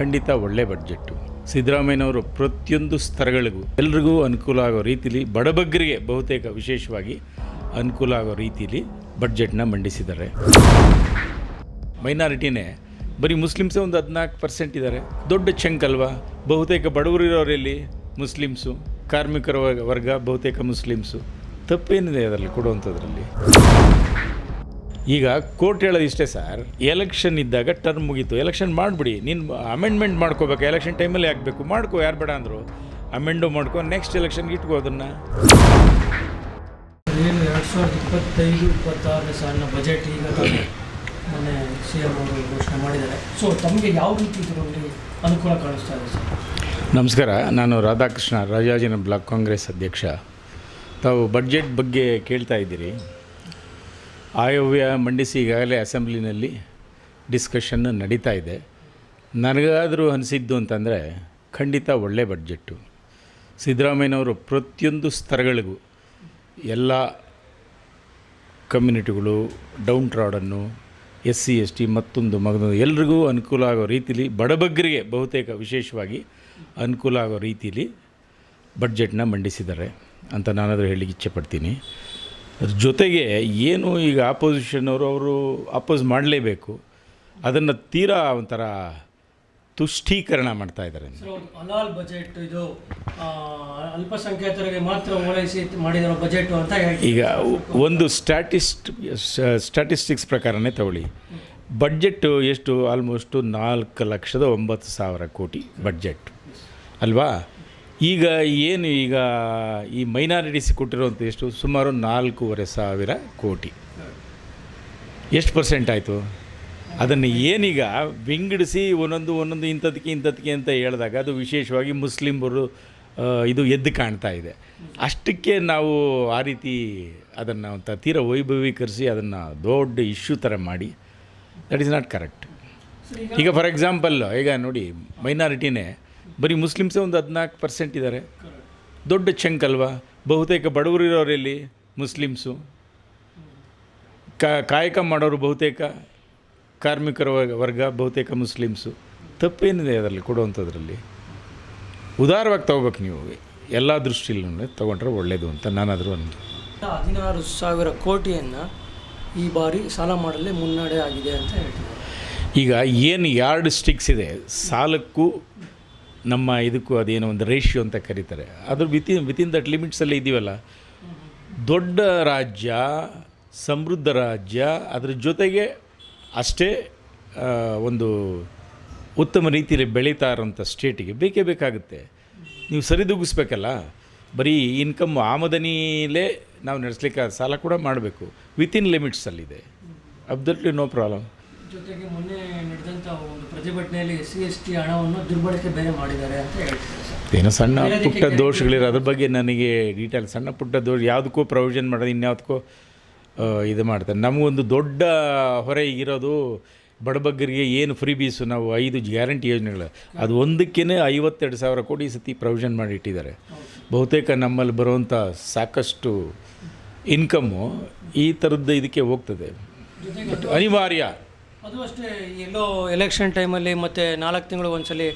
ಖಂಡಿತ ಒಳ್ಳೆ ಬಡ್ಜೆಟ್ಟು. ಸಿದ್ದರಾಮಯ್ಯನವರು ಪ್ರತಿಯೊಂದು ಸ್ತರಗಳಿಗೂ ಎಲ್ರಿಗೂ ಅನುಕೂಲ ಆಗೋ ರೀತಿಲಿ ಬಡಬಗ್ಗರಿಗೆ ಬಹುತೇಕ ವಿಶೇಷವಾಗಿ ಅನುಕೂಲ ಆಗೋ ರೀತಿಲಿ ಬಡ್ಜೆಟ್ನ ಮಂಡಿಸಿದ್ದಾರೆ. ಮೈನಾರಿಟಿನೇ, ಬರೀ ಮುಸ್ಲಿಮ್ಸೇ ಒಂದು ಹದಿನಾಲ್ಕು ಪರ್ಸೆಂಟ್ ಇದ್ದಾರೆ. ದೊಡ್ಡ ಚಂಕ್ ಅಲ್ವಾ? ಬಹುತೇಕ ಬಡವರಿರೋರಲ್ಲಿ ಮುಸ್ಲಿಮ್ಸು. ಕಾರ್ಮಿಕರ ವರ್ಗ- ಬಹುತೇಕ ಮುಸ್ಲಿಮ್ಸು. ತಪ್ಪೇನಿದೆ ಅದರಲ್ಲಿ ಕೊಡುವಂಥದ್ರಲ್ಲಿ? ಈಗ ಕೋರ್ಟ್ ಹೇಳೋದು ಇಷ್ಟೇ ಸರ್ ಎಲೆಕ್ಷನ್ ಇದ್ದಾಗ ಟರ್ಮ್ ಮುಗೀತು. ಎಲೆಕ್ಷನ್ ಮಾಡಿಬಿಡಿ. ನೀನು ಅಮೆಂಡ್ಮೆಂಟ್ ಮಾಡ್ಕೋಬೇಕು. ಎಲೆಕ್ಷನ್ ಟೈಮಲ್ಲಿ ಆಗಬೇಕು. ಮಾಡ್ಕೋ ಯಾರು ಬೇಡ ಅಂದರು. ಅಮೆಂಡು ಮಾಡ್ಕೊ ನೆಕ್ಸ್ಟ್ ಎಲೆಕ್ಷನ್ಗೆ ಇಟ್ಕೋ ಅದನ್ನು. ಏನು ಎರಡು ಸಾವಿರದ ಇಪ್ಪತ್ತೈದು ಇಪ್ಪತ್ತಾರನೇ ಸಾಲಿನ ಬಜೆಟ್ ಈಗ ಮೊನ್ನೆ ಸಿ ಎಂ ಅವರು ಘೋಷಣೆ ಮಾಡಿದ್ದಾರೆ. ಸೊ ತಮಗೆ ಯಾವ ರೀತಿ ಇದರಲ್ಲಿ ಅನುಕೂಲ ಕಾಣಿಸ್ತಾ ಇದೆ ಸರ್? ನಮಸ್ಕಾರ. ನಾನು ರಾಧಾಕೃಷ್ಣ ರಾಜಾಜಿನ ಬ್ಲಾಕ್ ಕಾಂಗ್ರೆಸ್ ಅಧ್ಯಕ್ಷ. ತಾವು ಬಜೆಟ್ ಬಗ್ಗೆ ಕೇಳ್ತಾ ಇದ್ದೀರಿ. ಆಯವ್ಯ ಮಂಡಿಸಿ ಈಗಾಗಲೇ ಅಸೆಂಬ್ಲಿನಲ್ಲಿ ಡಿಸ್ಕಷನ್ ನಡೀತಾ ಇದೆ. ನನಗಾದರೂ ಅನಿಸಿದ್ದು ಅಂತಂದರೆ ಖಂಡಿತ ಒಳ್ಳೆ ಬಡ್ಜೆಟ್ಟು. ಸಿದ್ದರಾಮಯ್ಯನವರು ಪ್ರತಿಯೊಂದು ಸ್ತರಗಳಿಗೂ ಎಲ್ಲ ಕಮ್ಯುನಿಟಿಗಳು, ಡೌನ್ ಟ್ರಾಡನ್ನು ಎಸ್ ಸಿ ಎಸ್ ಟಿ ಮತ್ತೊಂದು ಮಗದೊಂದು ಎಲ್ರಿಗೂ ಅನುಕೂಲ ಆಗೋ ರೀತಿಲಿ ಬಡಬಗ್ಗರಿಗೆ ಬಹುತೇಕ ವಿಶೇಷವಾಗಿ ಅನುಕೂಲ ಆಗೋ ರೀತಿಲಿ ಬಡ್ಜೆಟ್ನ ಮಂಡಿಸಿದ್ದಾರೆ ಅಂತ ನಾನಾದರೂ ಹೇಳಲಿಕ್ಕೆ ಇಚ್ಛೆಪಡ್ತೀನಿ. ಜೊತೆಗೆ ಏನು ಈಗ ಆಪೋಸಿಷನ್ನವರು ಅವರು ಅಪೋಸ್ ಮಾಡಲೇಬೇಕು ಅದನ್ನು ತೀರಾ ಒಂಥರ ತುಷ್ಟೀಕರಣ ಮಾಡ್ತಾ ಇದ್ದಾರೆ. ಅಲಾಲ್ ಬಜೆಟ್ ಇದು ಅಲ್ಪಸಂಖ್ಯಾತರಿಗೆ ಮಾತ್ರ ಓಲೈಸಿ ಬಜೆಟ್ ಅಂತ ಈಗ ಒಂದು ಸ್ಟ್ಯಾಟಿಸ್ಟ್ ಸ್ಟ್ಯಾಟಿಸ್ಟಿಕ್ಸ್ ಪ್ರಕಾರನೇ ತಗೊಳ್ಳಿ. ಬಡ್ಜೆಟ್ ಎಷ್ಟು? ಆಲ್ಮೋಸ್ಟು ನಾಲ್ಕು ಲಕ್ಷದ ಒಂಬತ್ತು ಸಾವಿರ ಕೋಟಿ ಬಡ್ಜೆಟ್ ಅಲ್ವಾ? ಈಗ ಏನು ಈಗ ಈ ಮೈನಾರಿಟೀಸ್ ಕೊಟ್ಟಿರುವಂಥ ಎಷ್ಟು? ಸುಮಾರು ನಾಲ್ಕೂವರೆ ಸಾವಿರ ಕೋಟಿ. ಎಷ್ಟು ಪರ್ಸೆಂಟ್ ಆಯಿತು? ಅದನ್ನು ಏನೀಗ ವಿಂಗಡಿಸಿ ಒಂದೊಂದು ಒಂದೊಂದು ಇಂಥದಕ್ಕೆ ಇಂಥದಕ್ಕೆ ಅಂತ ಹೇಳಿದಾಗ ಅದು ವಿಶೇಷವಾಗಿ ಮುಸ್ಲಿಮರು ಇದು ಎದ್ದು ಕಾಣ್ತಾ ಇದೆ. ಅಷ್ಟಕ್ಕೆ ನಾವು ಆ ರೀತಿ ಅದನ್ನು ಒಂಥ ತೀರ ವೈಭವೀಕರಿಸಿ ಅದನ್ನು ದೊಡ್ಡ ಇಶ್ಯೂ ಥರ ಮಾಡಿ. ದಟ್ ಈಸ್ ನಾಟ್ ಕರೆಕ್ಟ್ ಈಗ ಫಾರ್ ಎಕ್ಸಾಂಪಲ್ ಈಗ ನೋಡಿ ಮೈನಾರಿಟಿನೇ ಬರೀ ಮುಸ್ಲಿಮ್ಸೇ ಒಂದು ಹದಿನಾಲ್ಕು ಪರ್ಸೆಂಟ್ ಇದ್ದಾರೆ. ದೊಡ್ಡ ಚಂಕ್ ಅಲ್ವಾ? ಬಹುತೇಕ ಬಡವರು ಇರೋರಲ್ಲಿ ಮುಸ್ಲಿಮ್ಸು ಕಾಯಕ ಮಾಡೋರು ಬಹುತೇಕ ಕಾರ್ಮಿಕರ ವರ್ಗ- ಬಹುತೇಕ ಮುಸ್ಲಿಮ್ಸು. ತಪ್ಪೇನಿದೆ ಅದರಲ್ಲಿ ಕೊಡುವಂಥದ್ರಲ್ಲಿ. ಉದಾರವಾಗಿ ತೊಗೋಬೇಕು ನೀವು. ಎಲ್ಲ ದೃಷ್ಟಿಯಲ್ಲೂ ತೊಗೊಂಡ್ರೆ ಒಳ್ಳೆಯದು ಅಂತ ನಾನಾದರೂ ಅಂದು. ಹದಿನಾರು ಸಾವಿರ ಕೋಟಿಯನ್ನು ಈ ಬಾರಿ ಸಾಲ ಮಾಡಲೇ ಮುನ್ನಡೆ ಆಗಿದೆ ಅಂತ ಹೇಳ್ತಿದ್ದಾರೆ. ಈಗ ಏನು ಯಾರ್ಡ್ ಸ್ಟಿಕ್ಸ್ ಇದೆ? ಸಾಲಕ್ಕೂ ನಮ್ಮ ಇದಕ್ಕೂ ಅದೇನೋ ಒಂದು ರೇಷಿಯೋ ಅಂತ ಕರೀತಾರೆ. ಅದ್ರ ವಿತಿನ್ ವಿತಿನ್ ದಟ್ ಲಿಮಿಟ್ಸಲ್ಲಿ ಇದ್ದೀವಲ್ಲ ದೊಡ್ಡ ರಾಜ್ಯ, ಸಮೃದ್ಧ ರಾಜ್ಯ, ಅದ್ರ ಜೊತೆಗೆ ಅಷ್ಟೇ ಒಂದು ಉತ್ತಮ ರೀತಿಯಲ್ಲಿ ಬೆಳೀತಾ ಇರೋಂಥ ಸ್ಟೇಟಿಗೆ ಬೇಕೇ ಬೇಕಾಗುತ್ತೆ. ನೀವು ಸರಿದೂಗಿಸ್ಬೇಕಲ್ಲ? ಬರೀ ಇನ್ಕಮ್ ಆಮದನಿಲೇ ನಾವು ನಡೆಸ್ಲಿಕ್ಕೆ ಸಾಲ ಕೂಡ ಮಾಡಬೇಕು. ವಿತಿನ್ ಲಿಮಿಟ್ಸಲ್ಲಿದೆ ಅಬ್ದಲ್ಲಿ ನೋ ಪ್ರಾಬ್ಲಮ್ ಜೊತೆಗೆ ಮೊನ್ನೆ ನಡೆದಂಥ ಪ್ರತಿಭಟನೆಯಲ್ಲಿ ಎಸ್ ಸಿ ಎಸ್ ಟಿ ಹಣವನ್ನು ದುರ್ಬಳಕೆ ಬೇರೆ ಮಾಡಿದ್ದಾರೆ ಅಂತ ಹೇಳ್ತಿದ್ದಾರೆ ಸರ್. ಏನೋ ಸಣ್ಣ ಪುಟ್ಟ ದೋಷಗಳಿರೋ ಅದ್ರ ಬಗ್ಗೆ ನನಗೆ ಡೀಟೇಲ್ ಸಣ್ಣ ಪುಟ್ಟ ದೋಷ ಯಾವುದಕ್ಕೂ ಪ್ರೊವಿಷನ್ ಮಾಡೋದು ಇನ್ಯಾವುದಕ್ಕೂ ಇದು ಮಾಡ್ತಾರೆ. ನಮಗೊಂದು ದೊಡ್ಡ ಹೊರೆ ಇರೋದು ಬಡಬಗ್ಗರಿಗೆ ಏನು ಫ್ರೀ ಬೀಸು ನಾವು ಐದು ಗ್ಯಾರಂಟಿ ಯೋಜನೆಗಳು. ಅದು ಒಂದಕ್ಕೇ ಐವತ್ತೆರಡು ಸಾವಿರ ಕೋಟಿ ಸತಿ ಪ್ರೊವಿಷನ್ ಮಾಡಿ ಇಟ್ಟಿದ್ದಾರೆ. ಬಹುತೇಕ ನಮ್ಮಲ್ಲಿ ಬರುವಂಥ ಸಾಕಷ್ಟು ಇನ್ಕಮ್ಮು ಈ ಥರದ್ದು ಇದಕ್ಕೆ ಹೋಗ್ತದೆ. ಬಟ್ ಅನಿವಾರ್ಯ. ಅದು ಅಷ್ಟೇ ಎಲ್ಲೋ ಎಲೆಕ್ಷನ್ ಟೈಮಲ್ಲಿ ಮತ್ತು ನಾಲ್ಕು ತಿಂಗಳು ಒಂದ್ಸಲಿ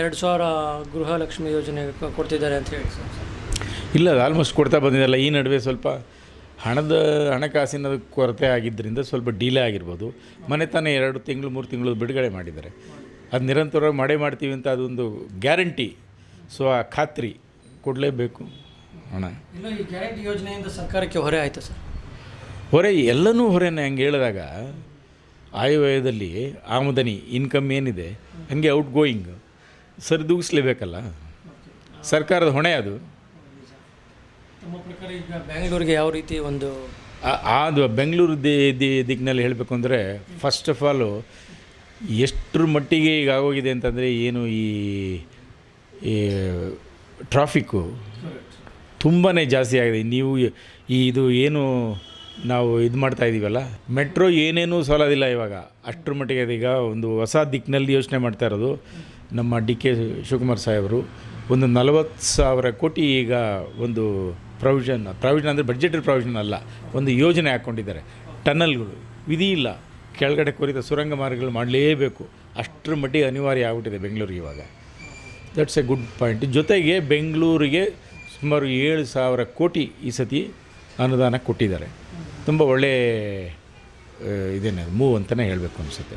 ಎರಡು ಸಾವಿರ ಗೃಹಲಕ್ಷ್ಮಿ ಯೋಜನೆ ಕೊಡ್ತಿದ್ದಾರೆ ಅಂತ ಹೇಳಿ ಸರ್. ಇಲ್ಲ ಅದು ಆಲ್ಮೋಸ್ಟ್ ಕೊಡ್ತಾ ಬಂದಿದ್ದಲ್ಲ ಈ ನಡುವೆ ಸ್ವಲ್ಪ ಹಣದ ಹಣಕಾಸಿನ ಕೊರತೆ ಆಗಿದ್ದರಿಂದ ಸ್ವಲ್ಪ ಡಿಲೇ ಆಗಿರ್ಬೋದು. ಮನೆ ತಾನೇ ಎರಡು ತಿಂಗಳು ಮೂರು ತಿಂಗಳು ಬಿಡುಗಡೆ ಮಾಡಿದ್ದಾರೆ. ಅದು ನಿರಂತರವಾಗಿ ಮಾಡೇ ಮಾಡ್ತೀವಿ ಅಂತ ಅದೊಂದು ಗ್ಯಾರಂಟಿ ಸೊ ಆ ಖಾತ್ರಿ ಕೊಡಲೇಬೇಕು. ಹಣ ಇಲ್ಲ ಈ ಗ್ಯಾರಂಟಿ ಯೋಜನೆಯಿಂದ ಸರ್ಕಾರಕ್ಕೆ ಹೊರೆ ಆಯಿತು ಸರ್? ಹೊರೆ ಎಲ್ಲನೂ ಹೊರೆನೇ ಹಂಗೆ ಹೇಳಿದಾಗ ಆಯವ್ಯಯದಲ್ಲಿ ಆಮದನಿ ಇನ್ಕಮ್ ಏನಿದೆ ಹಾಗೆ ಔಟ್ ಗೋಯಿಂಗ್ ಸರಿದೂಗಿಸ್ಲೇಬೇಕಲ್ಲ ಸರ್ಕಾರದ ಹೊಣೆ ಅದು. ತಮ್ಮ ಪ್ರಕಾರ ಈಗ ಬ್ಯಾಂಗ್ಳೂರಿಗೆ ಯಾವ ರೀತಿ ಒಂದು ಆ- ಅದು ಬೆಂಗಳೂರು ದಿ ದಿ- ದಿಕ್ಕಿನಲ್ಲಿ ಹೇಳಬೇಕು ಅಂದರೆ ಫಸ್ಟ್ ಆಫ್ ಆಲು ಎಷ್ಟರ ಮಟ್ಟಿಗೆ ಈಗ ಆಗೋಗಿದೆ ಅಂತಂದರೆ ಏನು ಈ ಈ ಟ್ರಾಫಿಕ್ಕು ತುಂಬಾ ಜಾಸ್ತಿ ಆಗಿದೆ. ನೀವು ಈ ಇದು ಏನು ನಾವು ಇದು ಮಾಡ್ತಾ ಇದ್ದೀವಲ್ಲ ಮೆಟ್ರೋ ಏನೇನೂ ಸೋಲೋದಿಲ್ಲ ಇವಾಗ. ಅಷ್ಟರ ಮಟ್ಟಿಗೆ ಅದೀಗ ಒಂದು ಹೊಸ ದಿಕ್ಕಿನಲ್ಲಿ ಯೋಚನೆ ಮಾಡ್ತಾ ಇರೋದು ನಮ್ಮ ಡಿ ಕೆ ಶಿವಕುಮಾರ್ ಸಾಹೇಬರು. ಒಂದು ನಲವತ್ತು ಸಾವಿರ ಕೋಟಿ ಈಗ ಒಂದು ಪ್ರೊವಿಷನ್ ಪ್ರೊವಿಷನ್ ಅಂದರೆ ಬಡ್ಜೆಟರಿ ಪ್ರೊವಿಷನ್ ಅಲ್ಲ, ಒಂದು ಯೋಜನೆ ಹಾಕ್ಕೊಂಡಿದ್ದಾರೆ. ಟನಲ್ಗಳು, ವಿಧಿ ಇಲ್ಲ. ಕೆಳಗಡೆ ಕೊರಿತ ಸುರಂಗ ಮಾರ್ಗಗಳು ಮಾಡಲೇಬೇಕು. ಅಷ್ಟರ ಮಟ್ಟಿಗೆ ಅನಿವಾರ್ಯ ಆಗ್ಬಿಟ್ಟಿದೆ ಬೆಂಗಳೂರಿಗೆ ಇವಾಗ. ದಟ್ಸ್ ಎ ಗುಡ್ ಪಾಯಿಂಟ್ ಜೊತೆಗೆ ಬೆಂಗಳೂರಿಗೆ ಸುಮಾರು ಏಳು ಸಾವಿರ ಕೋಟಿ ಈ ಸತಿ ಅನುದಾನ ಕೊಟ್ಟಿದ್ದಾರೆ. ತುಂಬ ಒಳ್ಳೆ ಇದೇನೆ ಮೂವ್ ಅಂತಲೇ ಹೇಳಬೇಕು ಅನಿಸುತ್ತೆ.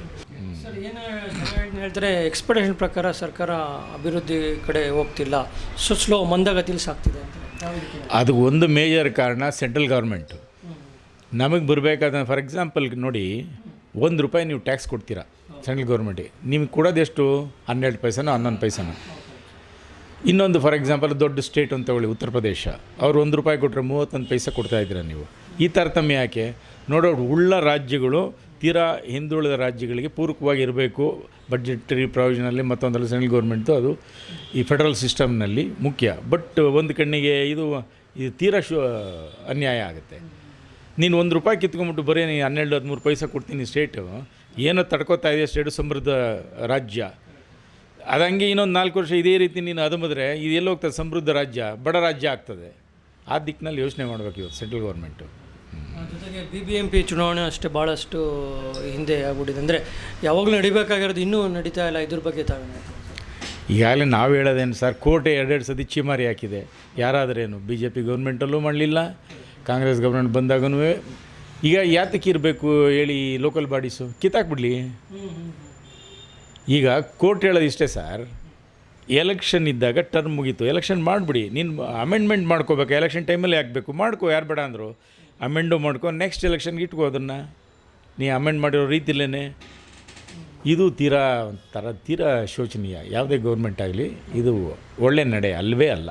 ಸರ್ ಏನು ಹೇಳಿದ್ರೆ ಹೇಳ್ತಾರೆ ಎಕ್ಸ್ಪೆಕ್ಟೇಷನ್ ಪ್ರಕಾರ ಸರ್ಕಾರ ಅಭಿವೃದ್ಧಿ ಕಡೆ ಹೋಗ್ತಿಲ್ಲ ಸೊ ಸ್ಲೋ ಮಂದಗತಿಲಿ ಸಾಗ್ತಿದೆ ಅಂತ. ಅದು ಒಂದು ಮೇಜರ್ ಕಾರಣ ಸೆಂಟ್ರಲ್ ಗೌರ್ಮೆಂಟು ನಮಗೆ ಬರಬೇಕಾದ ಫಾರ್ ಎಕ್ಸಾಂಪಲ್ ನೋಡಿ ಒಂದು ರೂಪಾಯಿ ನೀವು ಟ್ಯಾಕ್ಸ್ ಕೊಡ್ತೀರಾ ಸೆಂಟ್ರಲ್ ಗೌರ್ಮೆಂಟಿಗೆ ನಿಮಗೆ ಕೊಡೋದೆಷ್ಟು? ಹನ್ನೆರಡು ಪೈಸನೋ ಹನ್ನೊಂದು ಪೈಸನೋ? ಇನ್ನೊಂದು ಫಾರ್ ಎಕ್ಸಾಂಪಲ್ ದೊಡ್ಡ ಸ್ಟೇಟ್ ಅಂತ ಹೇಳಿ ಉತ್ತರ ಪ್ರದೇಶ. ಅವ್ರು ಒಂದು ರೂಪಾಯಿ ಕೊಟ್ಟರೆ ಮೂವತ್ತೊಂದು ಪೈಸೆ ಕೊಡ್ತಾ ಇದ್ದೀರಾ ನೀವು? ಈ ತಾರತಮ್ಯ ಯಾಕೆ? ನೋಡೋ, ಉಳ್ಳ ರಾಜ್ಯಗಳು, ತೀರಾ ಹಿಂದುಳಿದ ರಾಜ್ಯಗಳಿಗೆ ಪೂರಕವಾಗಿ ಇರಬೇಕು. ಬಡ್ಜೆಟರಿ ಪ್ರಾವಿಷನಲ್ಲಿ ಮತ್ತೊಂದರಲ್ಲಿ ಸೆಂಟ್ರಲ್ ಗೌರ್ಮೆಂಟ್ದು ಅದು ಈ ಫೆಡರಲ್ ಸಿಸ್ಟಮ್ನಲ್ಲಿ ಮುಖ್ಯ. ಬಟ್ ಒಂದು ಕಣ್ಣಿಗೆ ಇದು ಇದು ತೀರಾ ಶು, ಅನ್ಯಾಯ ಆಗುತ್ತೆ. ನೀನು ಒಂದು ರೂಪಾಯಿ ಕಿತ್ಕೊಂಬಿಟ್ಟು ಬರೀ ನೀನು ಹನ್ನೆರಡು, ಹದಿಮೂರು ಪೈಸೆ ಕೊಡ್ತೀನಿ ಸ್ಟೇಟು ಏನೋ ತಡ್ಕೋತಾ ಇದೆ ಸ್ಟೇಟು ಸಮೃದ್ಧ ರಾಜ್ಯ. ಅದಂಗೆ ಇನ್ನೊಂದು ನಾಲ್ಕು ವರ್ಷ ಇದೇ ರೀತಿ ನೀನು ಅದಮಿದ್ರೆ ಇದು ಎಲ್ಲೋಗ್ತದೆ, ಸಮೃದ್ಧ ರಾಜ್ಯ, ಬಡ ರಾಜ್ಯ ಆಗ್ತದೆ. ಆ ದಿಕ್ಕಿನಲ್ಲಿ ಯೋಚನೆ ಮಾಡಬೇಕು ಇವತ್ತು ಸೆಂಟ್ರಲ್ ಗೌರ್ಮೆಂಟು ಜೊತೆಗೆ ಬಿ ಬಿ ಎಂ ಪಿ ಚುನಾವಣೆ ಅಷ್ಟೇ ಭಾಳಷ್ಟು ಹಿಂದೆ ಆಗ್ಬಿಟ್ಟಿದೆ. ಅಂದರೆ ಯಾವಾಗಲೂ ನಡಿಬೇಕಾಗಿರೋದು ಇನ್ನೂ ನಡೀತಾ ಇಲ್ಲ, ಇದ್ರ ಬಗ್ಗೆ ತಾವೇನು ಈಗಾಗಲೇ ನಾವು ಹೇಳೋದೇನು ಸರ್ ಕೋಟೆ ಎರಡೆರಡು ಸತಿ ಚಿಮಾರಿ ಹಾಕಿದೆ. ಯಾರಾದರೇನು? ಬಿ ಜೆ ಪಿ ಗೌರ್ಮೆಂಟಲ್ಲೂ ಮಾಡಲಿಲ್ಲ, ಕಾಂಗ್ರೆಸ್ ಗೌರ್ಮೆಂಟ್ ಬಂದಾಗೂ ಈಗ ಯಾತಕ್ಕೆ ಇರಬೇಕು ಹೇಳಿ ಲೋಕಲ್ ಬಾಡೀಸು ಕಿತ್ತಾಕ್ಬಿಡಲಿ? ಈಗ ಕೋರ್ಟ್ ಹೇಳೋದು ಇಷ್ಟೇ ಸರ್, ಎಲೆಕ್ಷನ್ ಇದ್ದಾಗ ಟರ್ಮ್ ಮುಗೀತು. ಎಲೆಕ್ಷನ್ ಮಾಡಿಬಿಡಿ. ನೀನು ಅಮೆಂಡ್ಮೆಂಟ್ ಮಾಡ್ಕೋಬೇಕು, ಎಲೆಕ್ಷನ್ ಟೈಮಲ್ಲಿ ಹಾಕಬೇಕು. ಮಾಡ್ಕೋ, ಯಾರು ಬೇಡ ಅಂದರು. ಅಮೆಂಡು ಮಾಡ್ಕೊ ನೆಕ್ಸ್ಟ್ ಎಲೆಕ್ಷನ್ಗೆ ಇಟ್ಕೋ ಅದನ್ನು. ನೀ ಅಮೆಂಡ್ ಮಾಡಿರೋ ರೀತಿಲೇ ಇದು ತೀರಾ ಒಂಥರ ತೀರಾ ಶೋಚನೀಯ. ಯಾವುದೇ ಗೌರ್ಮೆಂಟ್ ಆಗಲಿ, ಇದು ಒಳ್ಳೆ ನಡೆ ಅಲ್ಲವೇ ಅಲ್ಲ.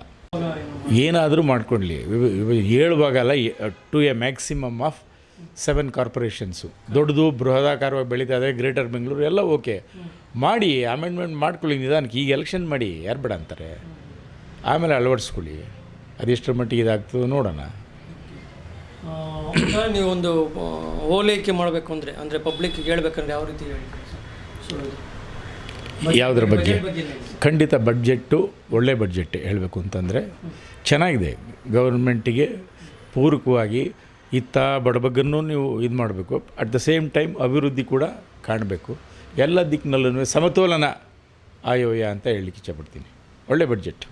ಏನಾದರೂ ಮಾಡ್ಕೊಳ್ಳಿ ಹೇಳುವಾಗಲ್ಲ to a maximum of seven corporations ದೊಡ್ಡದು, ಬೃಹದಾಕಾರವಾಗಿ ಬೆಳೀತಾ ಗ್ರೇಟರ್ ಬೆಂಗಳೂರು ಎಲ್ಲ ಓಕೆ ಮಾಡಿ ಅಮೆಂಡ್ಮೆಂಟ್ ಮಾಡ್ಕೊಳ್ಳಿ ನಿಧಾನಕ್ಕೆ. ಈಗ ಎಲೆಕ್ಷನ್ ಮಾಡಿ, ಯಾರು ಬೇಡ ಅಂತಾರೆ? ಆಮೇಲೆ ಅಳವಡಿಸ್ಕೊಳ್ಳಿ. ಅದೆಷ್ಟರ ಮಟ್ಟಿಗೆ ಇದಾಗ್ತದೆ ನೋಡೋಣ. ನೀವೊಂದು ಆ, ಓಲೈಕೆ ಮಾಡಬೇಕು ಅಂದರೆ ಅಂದರೆ ಪಬ್ಲಿಕ್ಗೆ ಹೇಳ್ಬೇಕಂದ್ರೆ ಯಾವ ರೀತಿ ಹೇಳಿ ಯಾವುದ್ರ ಬಗ್ಗೆ ಖಂಡಿತ ಬಡ್ಜೆಟ್ಟು ಒಳ್ಳೆ ಬಡ್ಜೆಟ್ ಹೇಳಬೇಕು ಅಂತಂದರೆ ಚೆನ್ನಾಗಿದೆ. ಗೌರ್ಮೆಂಟಿಗೆ ಪೂರಕವಾಗಿ ಇತ್ತ ಬಡಬಗ್ಗನ್ನು ನೀವು ಇದು ಮಾಡಬೇಕು. ಅಟ್ ದ ಸೇಮ್ ಟೈಮ್ ಅಭಿವೃದ್ಧಿ ಕೂಡ ಕಾಣಬೇಕು. ಎಲ್ಲ ದಿಕ್ಕಿನಲ್ಲೂ ಸಮತೋಲನ ಆಯೋಯ ಅಂತ ಹೇಳಲಿಕ್ಕೆ ಇಷ್ಟಪಡ್ತೀನಿ ಒಳ್ಳೆ ಬಡ್ಜೆಟ್